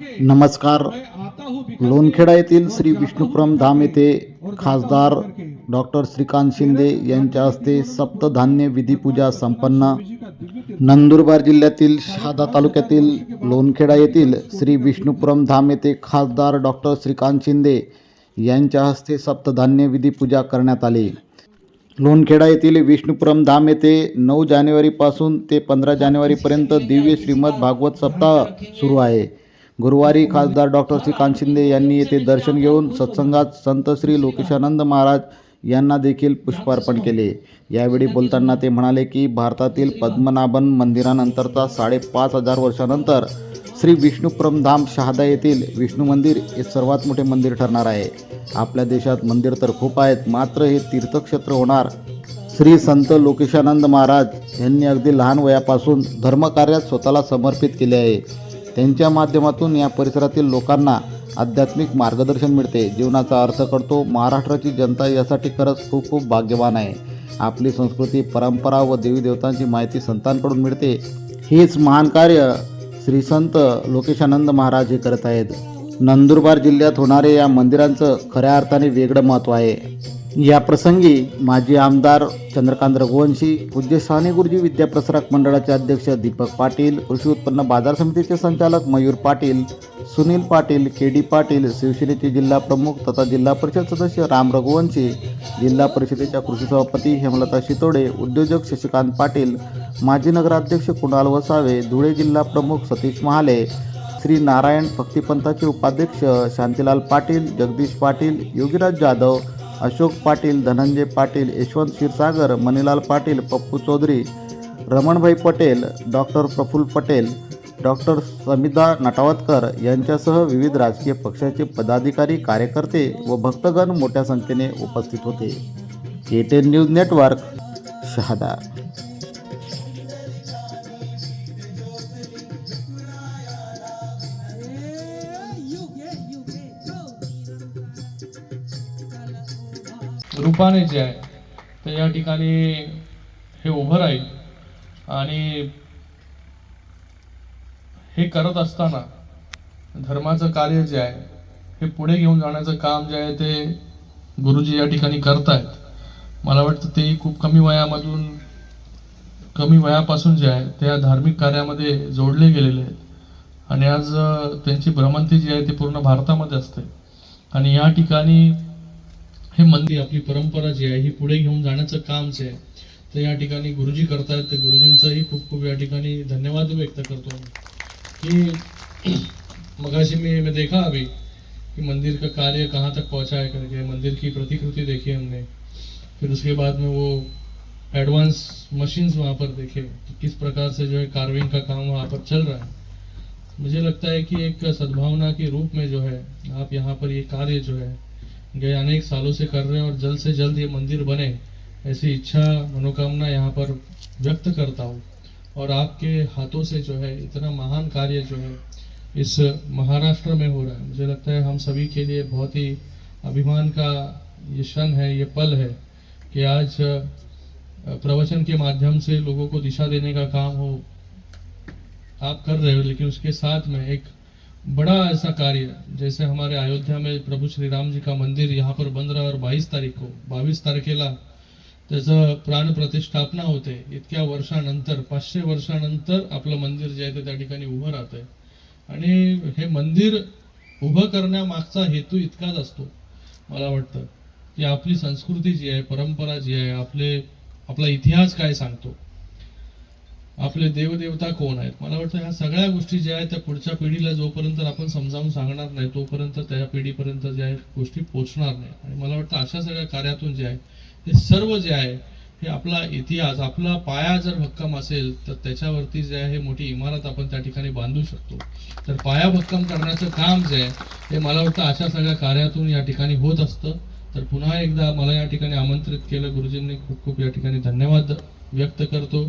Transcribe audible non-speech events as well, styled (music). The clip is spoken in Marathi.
नमस्कार. लोणखेडा येथील श्री विष्णुपुरम धाम येथे खासदार डॉक्टर श्रीकांत शिंदे यांच्या हस्ते सप्तधान्य विधीपूजा संपन्न. नंदुरबार जिल्ह्यातील शहादा तालुक्यातील लोणखेडा येथील श्री विष्णुपुरम धाम येथे खासदार डॉक्टर श्रीकांत शिंदे यांच्या हस्ते सप्तधान्य विधीपूजा करण्यात आली. लोणखेडा येथील विष्णुपुरम धाम येथे नऊ जानेवारीपासून ते पंधरा जानेवारीपर्यंत दिव्य श्रीमद भागवत सप्ताह सुरू आहे. गुरुवारी खासदार डॉक्टर श्रीकांत शिंदे यांनी येथे दर्शन घेऊन सत्संगात संत श्री लोकेशानंद महाराज यांना देखील पुष्पार्पण केले. यावेळी बोलताना ते म्हणाले की भारतातील पद्मनाभन मंदिरानंतरचा साडेपाच हजार वर्षानंतर श्री विष्णुप्रमधाम शहादा येथील विष्णू मंदिर हे सर्वात मोठे मंदिर ठरणार आहे. आपल्या देशात मंदिर तर खूप आहेत मात्र हे तीर्थक्षेत्र होणार श्री संत लोकेशानंद महाराज यांनी अगदी लहान वयापासून धर्मकार्यात स्वतःला समर्पित केले आहे. त्यांच्या माध्यमातून या परिसरातील लोकांना आध्यात्मिक मार्गदर्शन मिळते. जीवनाचा अर्थ करतो महाराष्ट्राची जनता यासाठी खरंच खूप खूप भाग्यवान आहे. आपली संस्कृती परंपरा व देवी देवतांची माहिती संतांकडून मिळते. हेच महान कार्य श्री संत लोकेशानंद महाराज हे करत आहेत. नंदुरबार जिल्ह्यात होणारे या मंदिरांचं खऱ्या अर्थाने वेगळं महत्त्व आहे. या प्रसंगी माजी आमदार चंद्रकांत रघुवंशी पूज्य साने गुरुजी विद्याप्रसारक मंडळाचे अध्यक्ष दीपक पाटील कृषी उत्पन्न बाजार समितीचे संचालक मयूर पाटील सुनील पाटील के डी पाटील शिवसेनेचे जिल्हा प्रमुख तथा जिल्हा परिषद सदस्य राम रघुवंशी जिल्हा परिषदेच्या कृषी सभापती हेमलता शितोडे उद्योजक शशिकांत पाटील माजी नगराध्यक्ष कुणाल वसावे धुळे जिल्हा प्रमुख सतीश महाले श्री नारायण भक्तिपंथाचे उपाध्यक्ष शांतीलाल पाटील जगदीश पाटील योगीराज जाधव अशोक पाटील धनंजय पाटील यशवंत क्षीरसागर मणिलाल पाटील पप्पू चौधरी रमणभाई पटेल डॉक्टर प्रफुल्ल पटेल डॉक्टर समिता नटावतकर यांच्यासह विविध राजकीय पक्षाचे पदाधिकारी कार्यकर्ते व भक्तगण मोठ्या संख्येने उपस्थित होते. एटेन न्यूज नेटवर्क शहादा. रूपाने जे आहे तर या ठिकाणी हे उभं राहील. आणि हे करत असताना धर्माचं कार्य जे आहे हे पुढे घेऊन जाण्याचं काम जे आहे ते गुरुजी या ठिकाणी करतायत. मला वाटतं तेही खूप कमी वयामधून कमी वयापासून जे आहे ते या धार्मिक कार्यामध्ये जोडले गेलेले आहेत. आणि आज त्यांची भ्रमंती जी आहे ती पूर्ण भारतामध्ये असते. आणि या ठिकाणी हे मंदिर आपली परंपरा जी आहे ही पुढे घेऊन जाण्याचं काम जे आहे ते या ठिकाणी गुरुजी करतायत. ते गुरुजींचाही खूप खूप या ठिकाणी धन्यवाद व्यक्त करतो की (clears throat) मगाशी में मैं देखा अभी कि मंदिर का कार्य कहाँ तक पहुँचा है करके मंदिर की प्रतिकृति देखी हमने. फिर उसके बाद में वो एडवांस मशीन्स वहाँ पर देखे तो किस प्रकार से जो है कार्विंग का काम वहाँ पर चल रहा है. मुझे लगता है कि एक सद्भावना के रूप में जो है आप यहाँ पर ये कार्य जो है गए अनेक सालों से कर रहे हैं और जल्द से जल्द ये मंदिर बने, ऐसी इच्छा, मनोकामना यहाँ पर व्यक्त करता हूँ। और आपके हाथों से जो है, इतना महान कार्य जो है, इस महाराष्ट्र में हो रहा है। मुझे लगता है हम सभी के लिए बहुत ही अभिमान का ये क्षण है, ये पल है कि आज प्रवचन के माध्यम से लोगों को दिशा देने का काम हो आप कर रहे हो, लेकिन उसके साथ में एक बड़ा ऐसा कार्य जैसे हमारे अयोध्या में प्रभू श्री राम जी का मंदिर यहाँ पर बन रहा है और बावीस तारीख को बावीस तारखेला त्याचं प्राण प्रतिष्ठापना होते इतक्या वर्षानंतर पाचशे वर्षानंतर आपलं मंदिर जे आहे ते त्या ठिकाणी उभं राहत आहे आणि हे मंदिर उभं करण्यामागचा हेतू इतकाच असतो मला वाटतं की आपली संस्कृती जी आहे परंपरा जी आहे आपले आपला इतिहास काय सांगतो. आपले देवदेवता कोण आहेत? मला वाटतं ह्या सगळ्या गोष्टी ज्या आहेत त्या पुढच्या पिढीला जोपर्यंत आपण समजावून सांगणार नाही तोपर्यंत त्या पिढीपर्यंत ज्या आहेत गोष्टी पोचणार नाही. आणि मला वाटतं अशा सगळ्या कार्यातून जे आहे हे सर्व जे आहे हे आपला इतिहास आपला पाया जर भक्कम असेल तर त्याच्यावरती जे आहे मोठी इमारत आपण त्या ठिकाणी बांधू शकतो. तर पाया भक्कम करण्याचं काम जे आहे हे मला वाटतं अशा सगळ्या कार्यातून या ठिकाणी होत असतं. तर पुन्हा एकदा मला या ठिकाणी आमंत्रित केलं गुरुजींनी. खूप खूप या ठिकाणी धन्यवाद व्यक्त करतो.